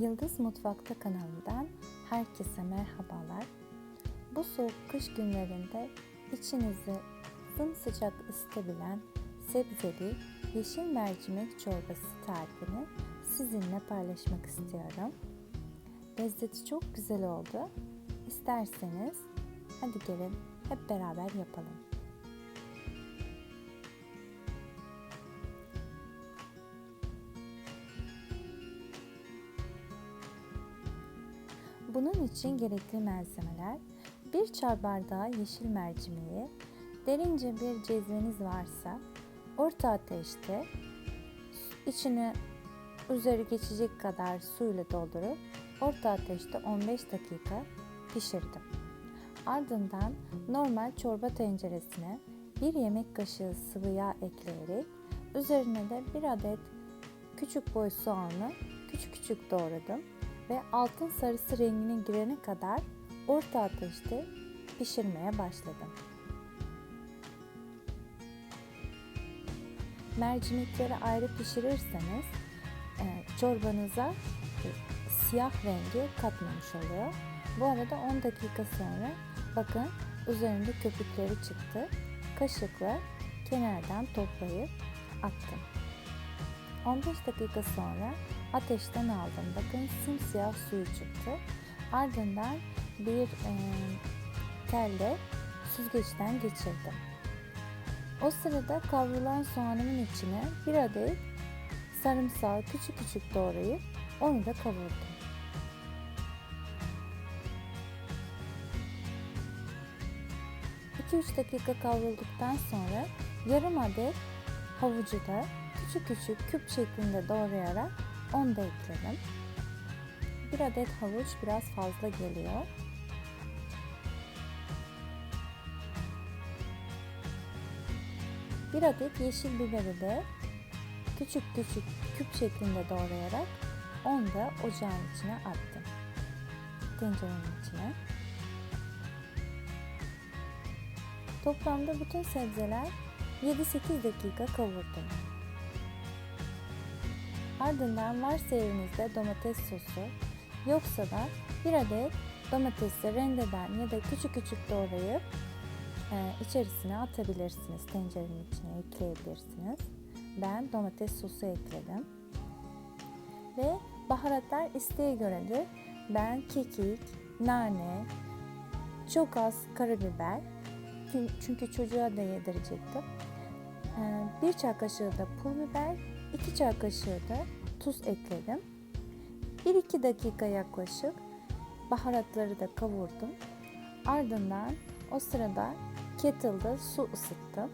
Yıldız Mutfakta kanalından herkese merhabalar. Bu soğuk kış günlerinde içinizi sıcak ısıtabilen sebzeli yeşil mercimek çorbası tarifini sizinle paylaşmak istiyorum. Lezzeti çok güzel oldu. İsterseniz hadi gelin hep beraber yapalım. Bunun için gerekli malzemeler 1 çay bardağı yeşil mercimeği, derince bir cezveniz varsa orta ateşte içine üzeri geçecek kadar suyla doldurup orta ateşte 15 dakika pişirdim. Ardından normal çorba tenceresine 1 yemek kaşığı sıvı yağ ekleyerek üzerine de 1 adet küçük boy soğanı küçük küçük doğradım ve altın sarısı rengine girene kadar orta ateşte pişirmeye başladım. Mercimekleri ayrı pişirirseniz e, çorbanıza e, siyah rengi katmamış oluyor. Bu arada 10 dakika sonra bakın üzerinde köpükleri çıktı. Kaşıkla kenardan toplayıp attım. 15 dakika sonra ateşten aldım. Bakın simsiyah suyu çıktı. Ardından bir e, telle süzgeçten geçirdim. O sırada kavrulan soğanımın içine bir adet sarımsağı küçük küçük doğrayıp onu da kavurdum. ...2-3 dakika kavrulduktan sonra yarım adet havucu da küçük küçük küp şeklinde doğrayarak onu da ekledim. Bir adet havuç biraz fazla geliyor. Bir adet yeşil biberi de küçük küçük küp şeklinde doğrayarak onu da ocağın içine attım. Tencerenin içine. Toplamda bütün sebzeler 7-8 dakika kavurdum. Ardından varsa evinizde domates sosu yoksa da bir adet domatesi rendeden ya da küçük küçük doğrayıp e, içerisine atabilirsiniz. Tencerenin içine ekleyebilirsiniz. Ben domates sosu ekledim. Ve baharatlar isteğe göredir. Ben kekik, nane, çok az karabiber çünkü çocuğa da yedirecektim. E, bir çay kaşığı da pul biber 2 çay kaşığı da tuz ekledim. 1-2 dakika yaklaşık baharatları da kavurdum. Ardından o sırada kettle'da su ısıttım.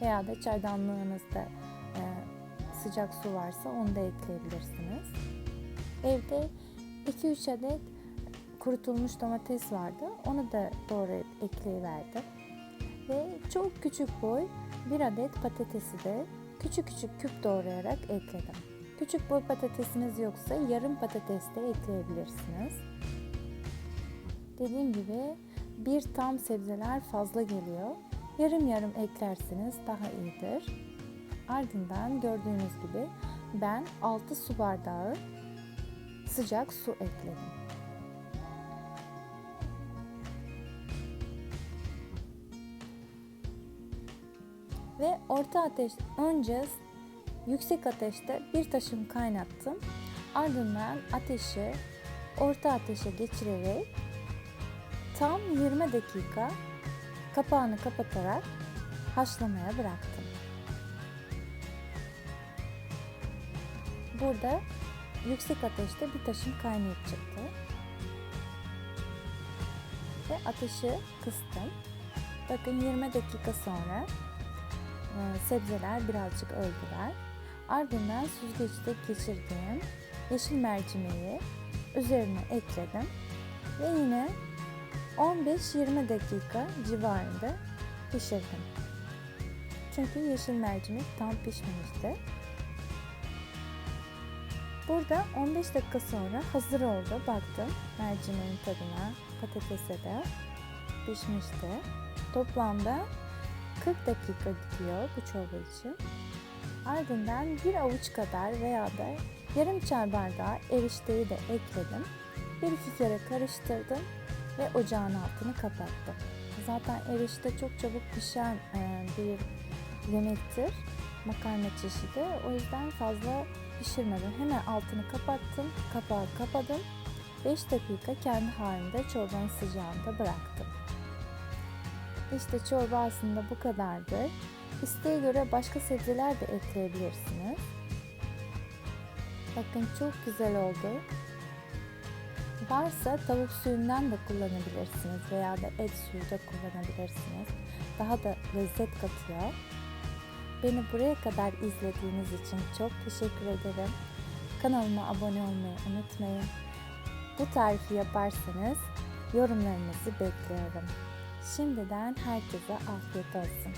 Veya da çaydanlığınızda e, sıcak su varsa onu da ekleyebilirsiniz. Evde 2-3 adet kurutulmuş domates vardı. Onu da doğrayıp ekleyiverdim. Ve çok küçük boy bir adet patatesi de küçük küçük küp doğrayarak ekledim. Küçük boy patatesiniz yoksa yarım patates de ekleyebilirsiniz. Dediğim gibi bir tam sebzeler fazla geliyor. Yarım yarım eklerseniz daha iyidir. Ardından gördüğünüz gibi ben 6 su bardağı sıcak su ekledim. Ve orta ateş önce yüksek ateşte bir taşım kaynattım. Ardından ateşi orta ateşe geçirerek tam 20 dakika kapağını kapatarak haşlamaya bıraktım. Burada yüksek ateşte bir taşım kaynayıp çıktı. Ve ateşi kıstım. Bakın 20 dakika sonra sebzeler birazcık öldüler. Ardından süzgeçte geçirdiğim yeşil mercimeği üzerine ekledim ve yine 15-20 dakika civarında pişirdim. Çünkü yeşil mercimek tam pişmemişti. Burada 15 dakika sonra hazır oldu. Baktım mercimeğin tadına, patatese de pişmişti. Toplamda 40 dakika gidiyor bu çorba için. Ardından bir avuç kadar veya da Yarım çay bardağı erişteyi de ekledim. Bir iki kere karıştırdım ve ocağın altını kapattım. Zaten erişte çok çabuk pişen e, bir yemektir. Makarna çeşidi. O yüzden fazla pişirmedim. Hemen altını kapattım. Kapağı kapadım. 5 dakika kendi halinde çorbanın sıcağında bıraktım. İşte çorba aslında bu kadardır. İsteğe göre başka sebzeler de ekleyebilirsiniz. Bakın çok güzel oldu. Varsa tavuk suyundan da kullanabilirsiniz veya da et suyu da kullanabilirsiniz. Daha da lezzet katıyor. Beni buraya kadar izlediğiniz için çok teşekkür ederim. Kanalıma abone olmayı unutmayın. Bu tarifi yaparsanız yorumlarınızı bekliyorum. Şimdiden herkese afiyet olsun.